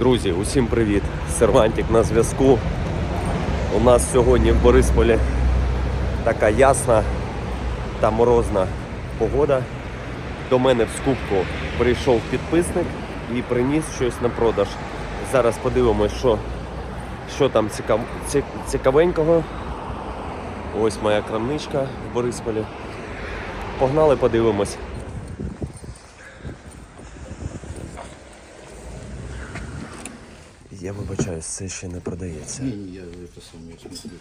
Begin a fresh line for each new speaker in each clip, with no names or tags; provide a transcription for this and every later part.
Друзі, усім привіт! Сервантик на зв'язку. У нас сьогодні в Борисполі така ясна та морозна погода. До мене в скупку прийшов підписник і приніс щось на продаж. Зараз подивимось, що, що там цікав, цікавенького. Ось моя крамничка в Борисполі. Погнали, подивимось. Я це ще не продається.
Не, не, я это сам я смотрю.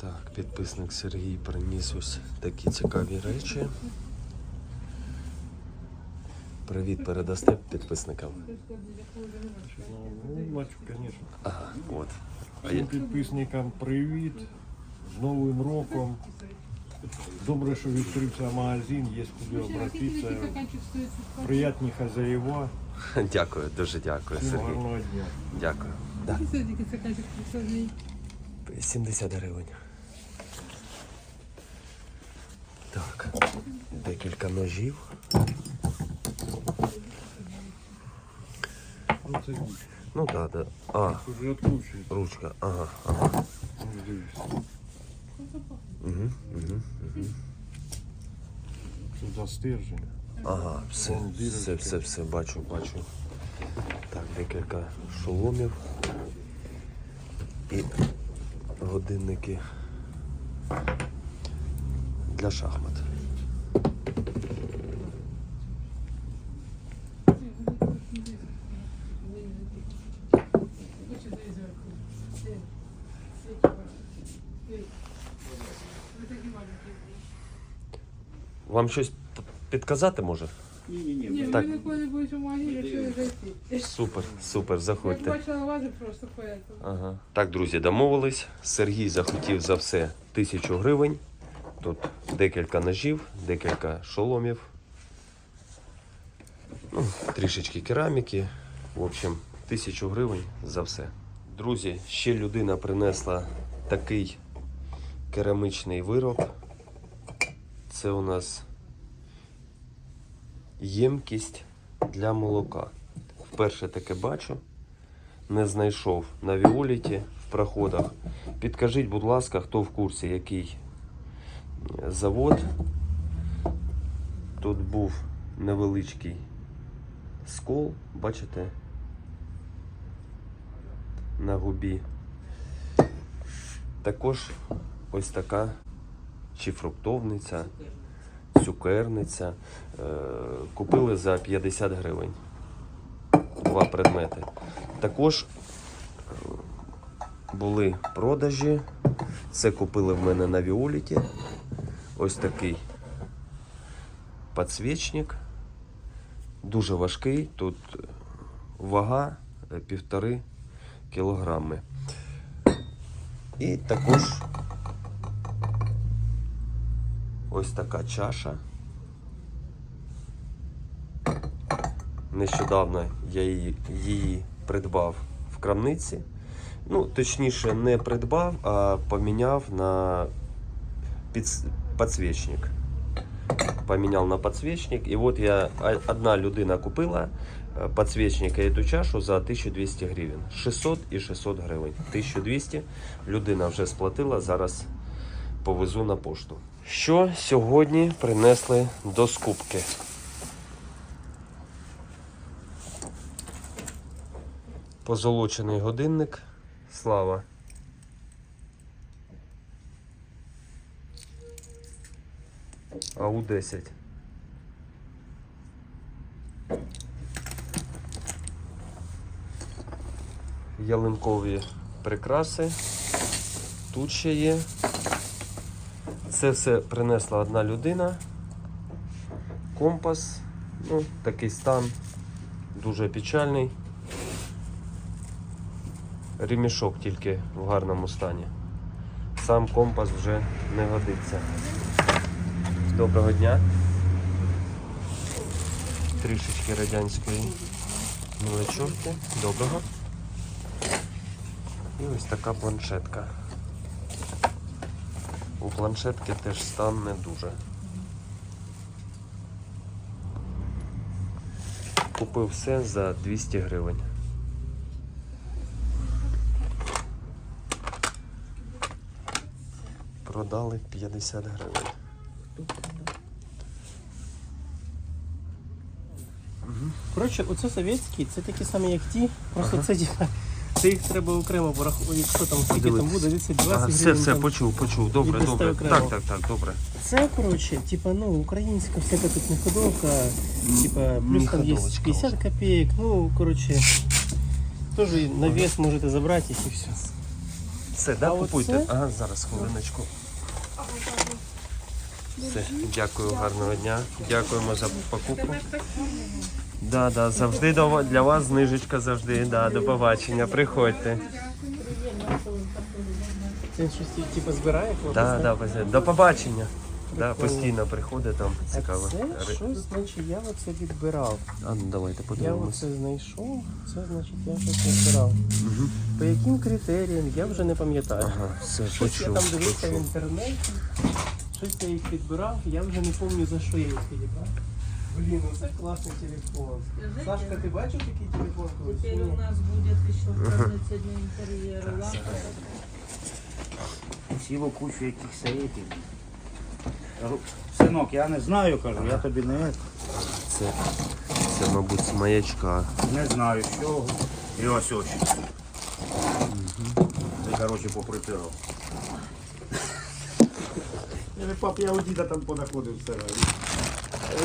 Так, підписник Сергій приніс ось такі цікаві речі. Привіт передасте підписникам.
Ну, бачу, звісно.
Ага, от.
Всім підписникам привіт. З Новим роком. Добре, що відкрився магазин, є куди обратитися. Приятні хазяєва.
Дякую, дуже дякую,
Всім
Сергій.
гарного дня.
Дякую. Да.
Садики стаканчик присадний.
70 гривень. Так, декілька ножів.
Ну, це
Ну так, да, да. А,
вже відкручується.
ручка. Ага, ага.
Дивись.
Угу, угу.
Це застерження.
Ага, все, все, все, все, бачу, бачу. Так, декілька шоломів і годинники для шахмат. Вам щось підказати може?
Не-не-не,
Ні,
Так.
ви ніколи не ви зайти.
Супер, супер,
Я
заходьте.
бачила вази просто поэтому.
Ага. Так, друзі, домовились. Сергій захотів за все тисячу гривень. Тут декілька ножів, декілька шоломів. Ну, трішечки кераміки. В общем, тисячу гривень за все. Друзі, ще людина принесла такий керамичний вироб. Це у нас ємкість для молока. Вперше таке бачу не знайшов на Віоліті в проходах. Підкажіть, будь ласка, хто в курсі, який завод. Тут був невеличкий скол, бачите, на губі. Також ось така чи фруктовниця, цукерниця. Е, Купили за 50 гривень. Два предмети. Також е, були продажі. Це купили в мене на Віоліті. Ось такий підсвічник. Дуже важкий. Тут вага е, півтори кілограми. І також ось така чаша. Нещодавно я її, її придбав в крамниці. Ну, точніше, не придбав, а поміняв на підс- підсвічник. Поміняв на підсвічник. І от я одна людина купила е, підсвічник і цю чашу за 1200 гривень. 600 і 600 гривень. 1200 людина вже сплатила, зараз повезу на пошту. Що сьогодні принесли до скупки? Позолочений годинник. Слава. АУ-10. Ялинкові прикраси. Тут ще є. Це все принесла одна людина. Компас. Ну, такий стан. Дуже печальний. Ремішок тільки в гарному стані. Сам компас вже не годиться. Доброго дня. Трішечки радянської Мілочовки, доброго. І ось така планшетка. У планшетки теж стан не дуже. Купив все за 200 гривень. Продали 50 гривень.
Коротше, оце совєтські, це такі самі, як ті, просто це типа. Це їх треба окремо порахувати, якщо там скільки там буде, 20
Ага, все, все, почув, почув. Добре, добре.
окремо.
Так, так, так, добре.
Це, коротше, типа, ну, українська всяка тут неходовка, типа, плюс там є
Неходовочка
50 копійок, ну, коротше, теж і на вес можете забрати їх і все.
Все, да,
А
купуйте.
оце?
Ага, зараз хвилиночку. Все, дякую, гарного дня. Дякуємо за покупку. Да, да, завжди до для вас знижечка завжди. Да, до побачення. Приходьте.
Це щось типу збирає хлопець?
Да, да, до побачення. Да, постійно приходить там
А
цікаво.
це
Ри-
щось, значить, я оце відбирав.
А ну давайте
Я
подивимось.
оце знайшов, це значить я щось відбирав. По яким критеріям, я вже не пам'ятаю.
Ага, все,
Щось я
почув.
там дивився в
почув.
інтернеті, щось я їх підбирав, я вже не пам'ятаю за що я їх підібрав. Блін, ну це класний телефон. Сашка, ти бачив такий телефон колись?
Теперь у нас будет еще украситься для интерьера лампа.
Цілу кучу якихось этих. Кажу, Синок, я не знаю, кажу, я тобі не,
Це, це, мабуть, з маячка.
не знаю з чого. І ось очі. Ти, коротше, попритирав. Я пап, я у діда там понаходив все.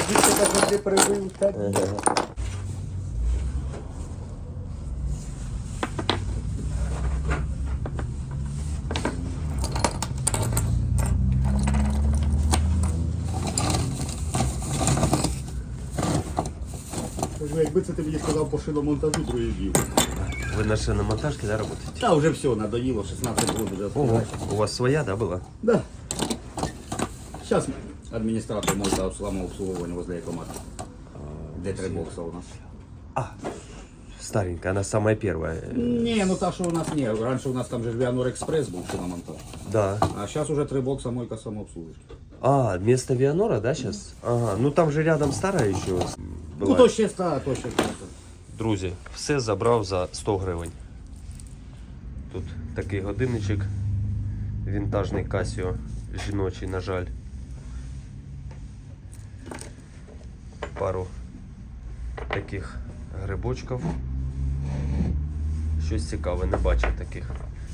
Дід тебе завжди прибив, так? Кажу, якби це ти мені сказав по шиномонтажу, другий дів.
Ви на шиномонтажці, да, працюєте?
Та вже все, надоїло, 16 років вже
Ого,
відкривати.
у вас своя, да, була?
Да. Сейчас Администратор может самообслуживания возле экомата. Де три бокса у нас.
А, Старенькая, она самая первая.
Не, ну та, що у нас не. Раньше у нас там же Віанор Експрес був шиномонтаж.
Да.
А зараз уже три бокса мойка самообслуживания.
А, вместо Вианора, да, сейчас? Ага, ну там же рядом старая еще была.
Ну то ще ста, то ще ста.
Друзі, все забрав за 100 гривень. Тут такий годинничок. Вінтажний Casio, жіночий, на жаль. Пару таких грибочків. Щось цікаве, не бачив таких.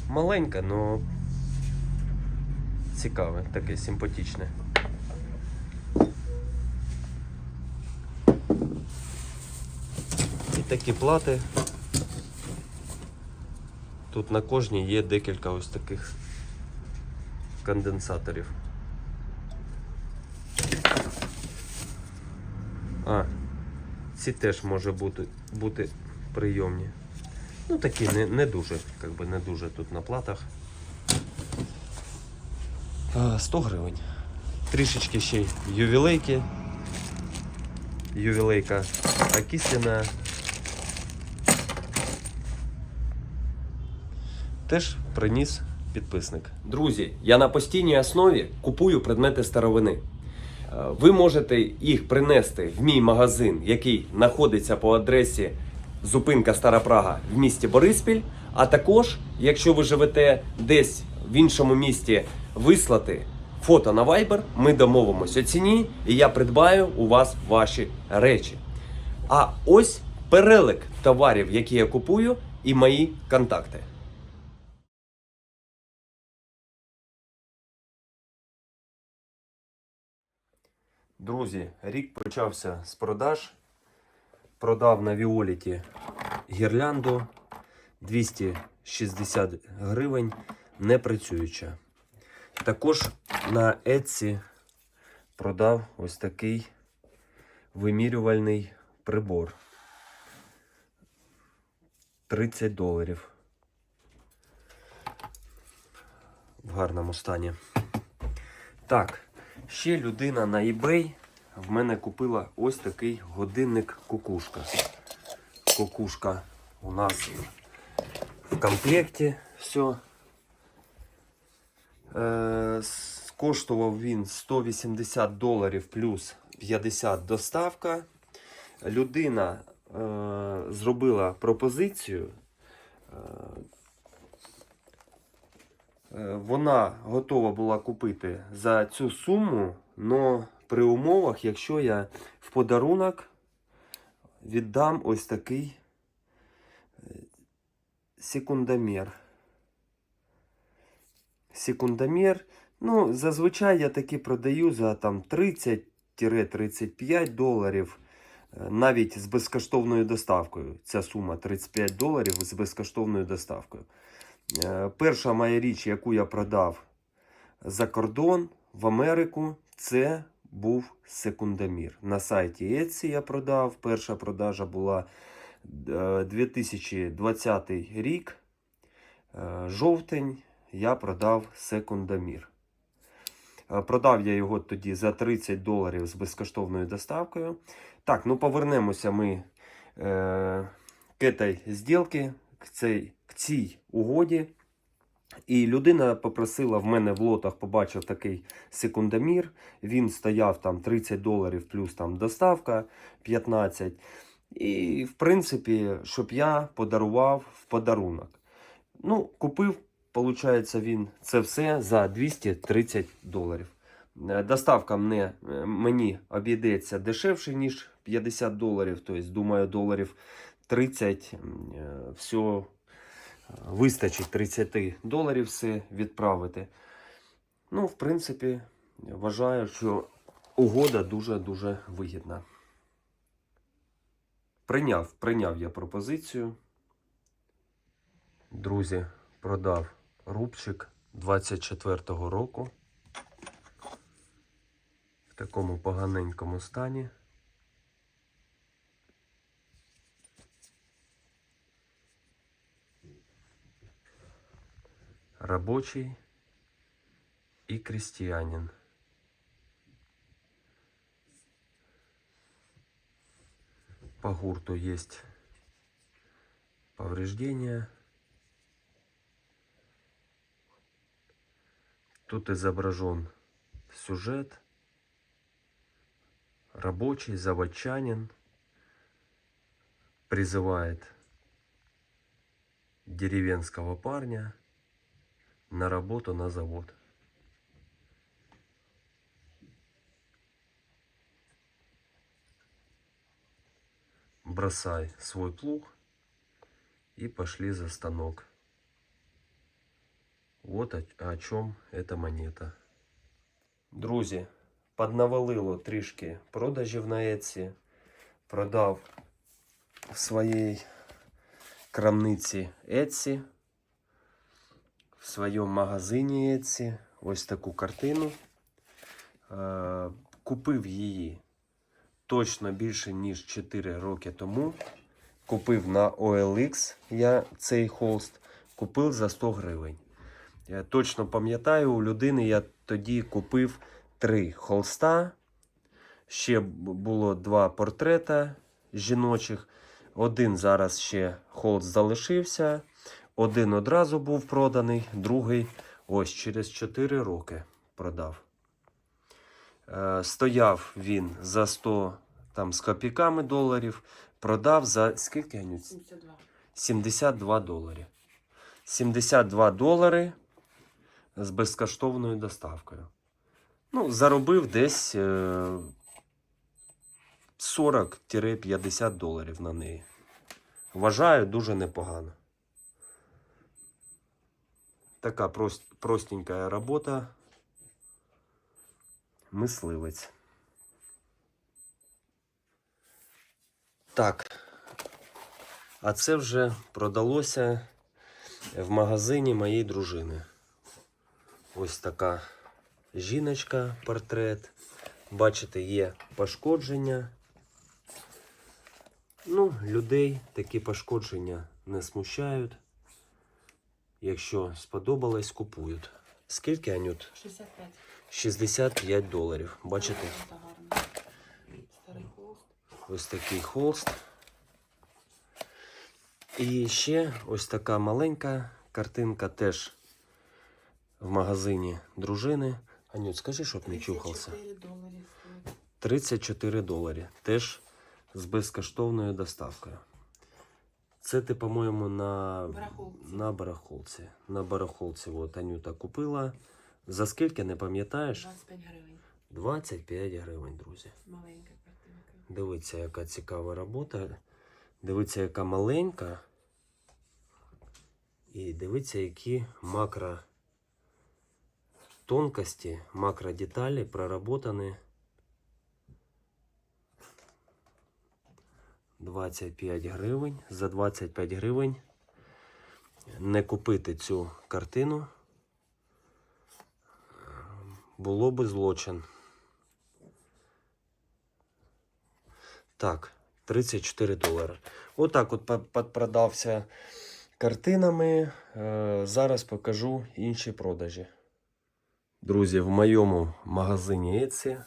Маленьке, але цікаве, таке симпатичне. І такі плати. Тут на кожній є декілька ось таких конденсаторів. А, ці теж може бути, бути прийомні. Ну такі не, не дуже, як би не дуже тут на платах. А, 100 гривень. Трішечки ще й ювілейки. Ювілейка окисленная. Теж приніс підписник. Друзі, я на постійній основі купую предмети старовини. Ви можете їх принести в мій магазин, який знаходиться по адресі зупинка Стара Прага в місті Бориспіль. А також, якщо ви живете десь в іншому місті, вислати фото на Viber, ми домовимося ціні, і я придбаю у вас ваші речі. А ось перелик товарів, які я купую, і мої контакти. Друзі, рік почався з продаж. Продав на Віоліті гірлянду 260 гривень, не працююча. Також на Etsy продав ось такий вимірювальний прибор. 30 доларів. В гарному стані. Так, ще людина на eBay в мене купила ось такий годинник кукушка. кукушка у нас в комплекті. Все. Е, коштував він 180 доларів плюс 50 доставка. Людина е, зробила пропозицію. Е, вона готова була купити за цю суму, але при умовах, якщо я в подарунок віддам ось такий е, секундомер. Секундомер. Ну, зазвичай я таки продаю за там 30-35 доларів. е, Навіть з безкоштовною доставкою. Ця сума 35 доларів з безкоштовною доставкою. Е, Перша моя річ, яку я продав за кордон в Америку, це був секундомір. На сайті Etsy я продав. Перша продажа була е, 2020 рік. Е, Жовтень я продав секундомір. Е, Продав я його тоді за 30 доларів з безкоштовною доставкою. Так, ну повернемося ми е, к этой зділки, к цій, к цій угоді. І людина попросила в мене в лотах, побачив такий секундомір. Він стояв там 30 доларів плюс там доставка 15. І, в принципі, щоб я подарував в подарунок. Ну, купив, виходить, він це все за 230 доларів. Е, Доставка мене, е, мені обійдеться дешевше, ніж 50 доларів. Тобто, думаю, доларів 30 е, все вистачить 30 доларів все відправити. Ну, в принципі, вважаю, що угода дуже-дуже вигідна. Прийняв, прийняв я пропозицію. Друзі, продав рубчик 24-го року. В такому поганенькому стані. Рабочий и крестьянин. По гурту есть повреждения. Тут изображен сюжет. Рабочий, заводчанин призывает деревенского парня на работу на завод. Бросай свой плуг и пошли за станок. Вот о, о чем эта монета. Друзі, поднавалило трішки продажів на Etsy. Продав в своїй крамниці Etsy В своєму магазині Etsy ось таку картину. Е, Купив її точно більше, ніж 4 роки тому. Купив на OLX я цей холст, купив за 100 гривень. Я точно пам'ятаю, у людини я тоді купив три холста. Ще було два портрета жіночих. Один зараз ще холст залишився. Один одразу був проданий, другий ось через 4 роки продав. Е, стояв він за 100 там, з копійками доларів, продав за скільки Анюць?
72.
72 долари. 72 долари з безкоштовною доставкою. Ну, заробив десь е, 40-50 доларів на неї. Вважаю дуже непогано. Така прост, простенька робота. Мисливець. Так. А це вже продалося в магазині моєї дружини. Ось така жіночка, портрет. Бачите, є пошкодження. Ну, людей такі пошкодження не смущають. Якщо сподобалось, купують. Скільки, Анют?
65.
65 доларів. Бачите?
Старий холст.
Ось такий холст. І ще ось така маленька картинка теж в магазині дружини. Анют, скажи, щоб не чухався. 34 доларі. Теж з безкоштовною доставкою. Це ти, по-моєму, на
Барахолці.
на барахолці. На барахолці от Анюта купила. За скільки, не пам'ятаєш?
25 гривень.
25 гривень, друзі.
Маленька картинка.
Дивіться, яка цікава робота. Дивіться, яка маленька. І дивіться, які макро тонкості, макродеталі проработані. 25 гривень. За 25 гривень не купити цю картину було би злочин. Так, 34 долари. Отак от по- подпродався картинами. Е, Зараз покажу інші продажі. Друзі, в моєму магазині Etsy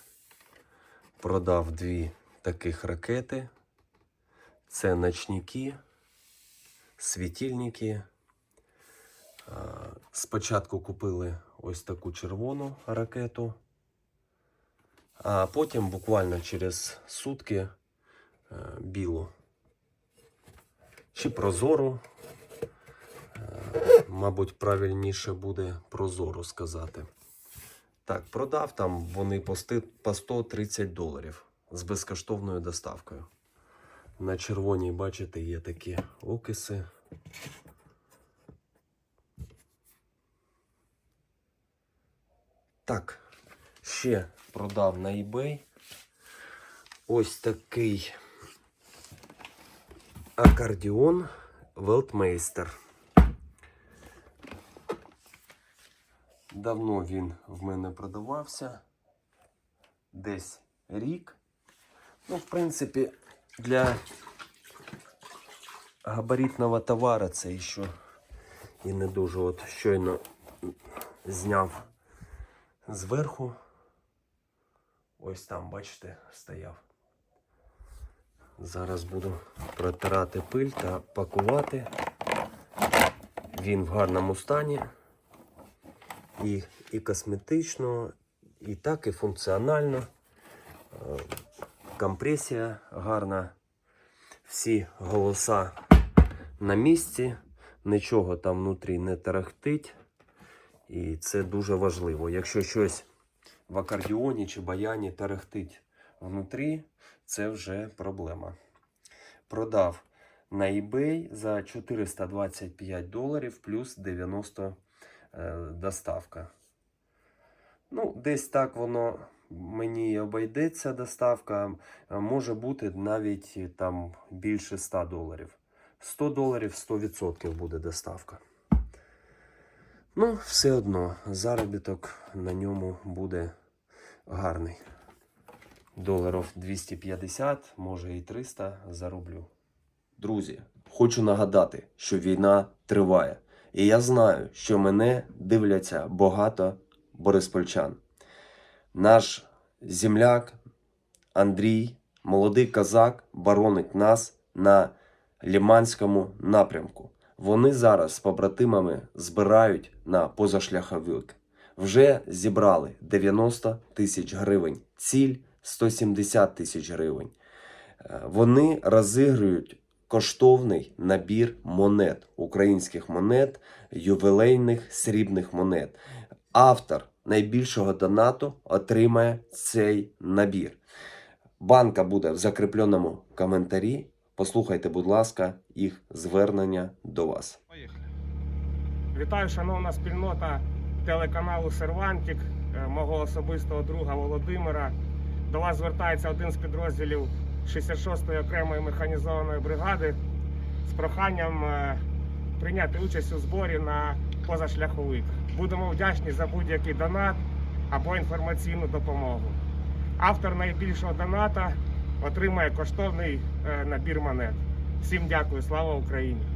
продав дві таких ракети. Це ночники, світильники. Спочатку купили ось таку червону ракету, а потім буквально через сутки е, білу чи прозору. Е, Мабуть, правильніше буде прозору сказати. Так, продав там вони по 130 доларів з безкоштовною доставкою. На червоній, бачите, є такі окиси. Так, ще продав на eBay. Ось такий акордіон Велтмейстер. Давно він в мене продавався. Десь рік. Ну, в принципі, для габаритного товару це ще і не дуже от щойно зняв зверху. Ось там, бачите, стояв. Зараз буду протирати пиль та пакувати. Він в гарному стані. І, і косметично, і так, і функціонально. Компресія гарна. Всі голоса на місці. Нічого там внутрі не тарахтить. І це дуже важливо. Якщо щось в акордіоні чи баяні тарахтить внутрі, це вже проблема. Продав на eBay за 425 доларів плюс 90 е, доставка. Ну, десь так воно мені обійдеться доставка. Може бути навіть е, там більше 100 доларів. 100 доларів 100% буде доставка. Ну, все одно, заробіток на ньому буде гарний. Доларів 250, може і 300 зароблю. Друзі, хочу нагадати, що війна триває. І я знаю, що мене дивляться багато бориспольчан. Наш земляк Андрій, молодий козак, боронить нас на Ліманському напрямку. Вони зараз з побратимами збирають на позашляховик. Вже зібрали 90 тисяч гривень, ціль 170 тисяч гривень. Е, Вони розігрують коштовний набір монет, українських монет, ювілейних срібних монет. Автор найбільшого донату отримає цей набір. Банка буде в закріпленому коментарі. Послухайте, будь ласка, їх звернення до вас.
Вітаю, шановна спільнота телеканалу Сервантік, е, мого особистого друга Володимира. До вас звертається один з підрозділів 66-ї окремої механізованої бригади з проханням е, прийняти участь у зборі на позашляховик. Будемо вдячні за будь-який донат або інформаційну допомогу. Автор найбільшого доната отримає коштовний е, набір монет. Всім дякую, слава Україні!